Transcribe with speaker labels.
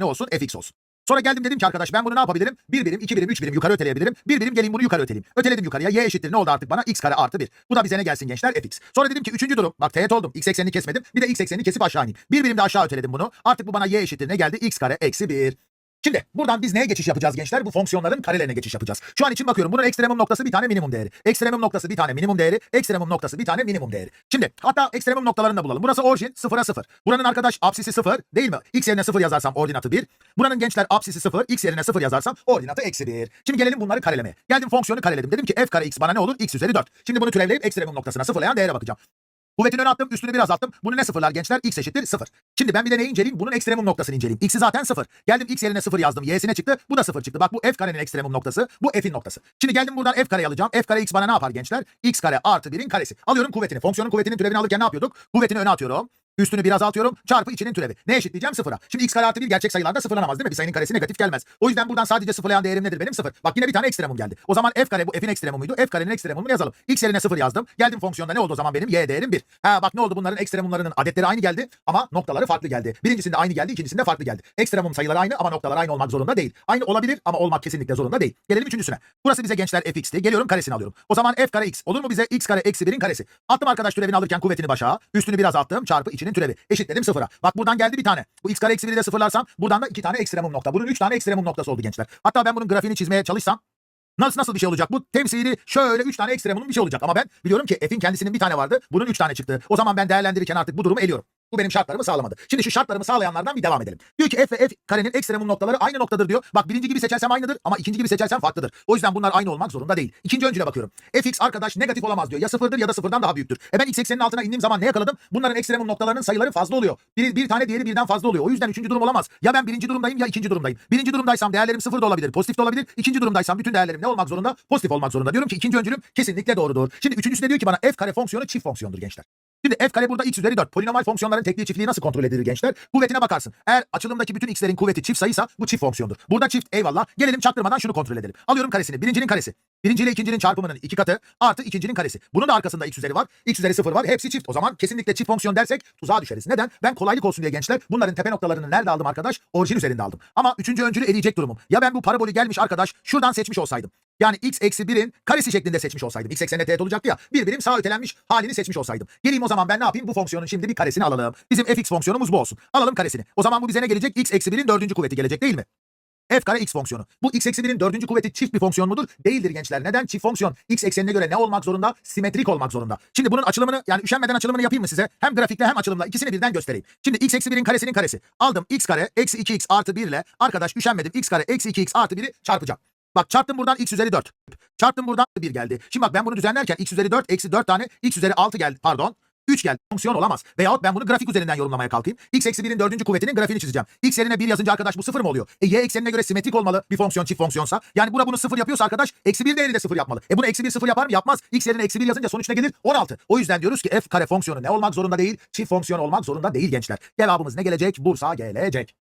Speaker 1: ne olsun? fx olsun. Sonra geldim dedim ki arkadaş ben bunu ne yapabilirim? Bir birim, iki birim, üç birim yukarı öteleyebilirim. Bir birim geleyim bunu yukarı öteleyeyim. Öteledim yukarıya. Y eşittir ne oldu artık bana? x kare artı 1. Bu da bize ne gelsin gençler? fx. Sonra dedim ki üçüncü durum. Bak teğet oldum. x eksenini kesmedim. Bir de x eksenini kesip aşağı ineyim. Bir birim de aşağı öteledim bunu. Artık bu bana y eşittir ne geldi? x kare eksi 1. Şimdi buradan biz neye geçiş yapacağız gençler? Bu fonksiyonların karelerine geçiş yapacağız. Şu an için bakıyorum. Bunun ekstremum noktası bir tane minimum değeri. Ekstremum noktası bir tane minimum değeri. Ekstremum noktası bir tane minimum değeri. Şimdi hatta ekstremum noktalarını da bulalım. Burası orijin 0'a 0. Buranın arkadaş apsisi 0 değil mi? X yerine 0 yazarsam ordinatı 1. Buranın gençler apsisi 0. X yerine 0 yazarsam ordinatı eksi 1. Şimdi gelelim bunları karelemeye. Geldim fonksiyonu kareledim. Dedim ki f kare x bana ne olur? x üzeri 4. Şimdi bunu türevleyip ekstremum noktasına sıfırlayan değere bakacağım. Kuvvetini öne attım, üstünü biraz attım. Bunu ne sıfırlar gençler? X eşittir 0. Şimdi ben bir de neyi inceleyeyim? Bunun ekstremum noktasını inceleyeyim. X'i zaten 0. Geldim X yerine 0 yazdım. Y'sine çıktı. Bu da 0 çıktı. Bak bu F karenin ekstremum noktası. Bu F'in noktası. Şimdi geldim buradan F kareyi alacağım. F kare X bana ne yapar gençler? X kare artı 1'in karesi. Alıyorum kuvvetini. Fonksiyonun kuvvetinin türevini alırken ne yapıyorduk? Kuvvetini öne atıyorum. Üstünü biraz atıyorum. Çarpı içinin türevi. Ne eşitleyeceğim? Sıfıra. Şimdi x kare artı 1 gerçek sayılarda sıfırlanamaz değil mi? Bir sayının karesi negatif gelmez. O yüzden buradan sadece sıfırlayan değerim nedir benim? Sıfır. Bak yine bir tane ekstremum geldi. O zaman f kare bu f'in ekstremumuydu. F karenin ekstremumunu yazalım. X yerine sıfır yazdım. Geldim fonksiyonda ne oldu o zaman benim? Y değerim 1. Ha bak ne oldu bunların ekstremumlarının adetleri aynı geldi ama noktaları farklı geldi. Birincisinde aynı geldi, ikincisinde farklı geldi. Ekstremum sayıları aynı ama noktalar aynı olmak zorunda değil. Aynı olabilir ama olmak kesinlikle zorunda değil. Gelelim üçüncüsüne. Burası bize gençler fx'ti. Geliyorum karesini alıyorum. O zaman f kare x. Olur mu bize x kare eksi 1'in karesi? Attım arkadaş türevini alırken kuvvetini başa. Üstünü biraz attım. Çarpı içinin türevi. Eşitledim sıfıra. Bak buradan geldi bir tane. Bu x kare eksi 1'i de sıfırlarsam buradan da iki tane ekstremum nokta. Bunun üç tane ekstremum noktası oldu gençler. Hatta ben bunun grafiğini çizmeye çalışsam Nasıl nasıl bir şey olacak? Bu temsili şöyle 3 tane ekstremunun bir şey olacak. Ama ben biliyorum ki f'in kendisinin bir tane vardı. Bunun 3 tane çıktı. O zaman ben değerlendirirken artık bu durumu eliyorum. Bu benim şartlarımı sağlamadı. Şimdi şu şartlarımı sağlayanlardan bir devam edelim. Diyor ki f ve f karenin ekstremum noktaları aynı noktadır diyor. Bak birinci gibi seçersem aynıdır ama ikinci gibi seçersem farklıdır. O yüzden bunlar aynı olmak zorunda değil. İkinci öncüle bakıyorum. fx arkadaş negatif olamaz diyor. Ya sıfırdır ya da sıfırdan daha büyüktür. E ben x eksenin altına indiğim zaman ne yakaladım? Bunların ekstremum noktalarının sayıları fazla oluyor. Bir, bir tane diğeri birden fazla oluyor. O yüzden üçüncü durum olamaz. Ya ben birinci durumdayım ya ikinci durumdayım. Birinci durumdaysam değerlerim sıfır da olabilir, pozitif de olabilir. İkinci durumdaysam bütün değerlerim ne olmak zorunda? Pozitif olmak zorunda. Diyorum ki ikinci öncülüm kesinlikle doğrudur. Şimdi üçüncüsü de diyor ki bana f kare fonksiyonu çift fonksiyondur gençler. Şimdi f kare burada x üzeri 4. Polinomal fonksiyonların tekliği çiftliği nasıl kontrol edilir gençler? Kuvvetine bakarsın. Eğer açılımdaki bütün x'lerin kuvveti çift sayıysa bu çift fonksiyondur. Burada çift eyvallah. Gelelim çaktırmadan şunu kontrol edelim. Alıyorum karesini. Birincinin karesi. Birinci ile ikincinin çarpımının iki katı artı ikincinin karesi. Bunun da arkasında x üzeri var. x üzeri sıfır var. Hepsi çift. O zaman kesinlikle çift fonksiyon dersek tuzağa düşeriz. Neden? Ben kolaylık olsun diye gençler bunların tepe noktalarını nerede aldım arkadaş? Orijin üzerinde aldım. Ama üçüncü öncülü eleyecek durumum. Ya ben bu parabolü gelmiş arkadaş şuradan seçmiş olsaydım. Yani x eksi 1'in karesi şeklinde seçmiş olsaydım. x eksenine teğet olacaktı ya. Bir birim sağa ötelenmiş halini seçmiş olsaydım. Geleyim o zaman ben ne yapayım? Bu fonksiyonun şimdi bir karesini alalım. Bizim fx fonksiyonumuz bu olsun. Alalım karesini. O zaman bu bize ne gelecek? x eksi 1'in dördüncü kuvveti gelecek değil mi? f kare x fonksiyonu. Bu x eksi 1'in dördüncü kuvveti çift bir fonksiyon mudur? Değildir gençler. Neden? Çift fonksiyon x eksenine göre ne olmak zorunda? Simetrik olmak zorunda. Şimdi bunun açılımını yani üşenmeden açılımını yapayım mı size? Hem grafikle hem açılımla ikisini birden göstereyim. Şimdi x eksi 1'in karesinin karesi. Aldım x kare eksi 2x artı 1 ile arkadaş üşenmedim x kare eksi 2x artı 1'i çarpacağım. Bak çarptım buradan x üzeri 4. Çarptım buradan 1 geldi. Şimdi bak ben bunu düzenlerken x üzeri 4 eksi 4 tane x üzeri 6 geldi. Pardon. 3 geldi. Fonksiyon olamaz. Veyahut ben bunu grafik üzerinden yorumlamaya kalkayım. x eksi 1'in dördüncü kuvvetinin grafiğini çizeceğim. x yerine 1 yazınca arkadaş bu 0 mı oluyor? E y eksenine göre simetrik olmalı bir fonksiyon çift fonksiyonsa. Yani bura bunu 0 yapıyorsa arkadaş eksi 1 değeri de 0 yapmalı. E bunu eksi 1 0 yapar mı? Yapmaz. x yerine eksi 1 yazınca sonuç ne gelir? 16. O yüzden diyoruz ki f kare fonksiyonu ne olmak zorunda değil? Çift fonksiyon olmak zorunda değil gençler. Cevabımız ne gelecek? Bursa gelecek.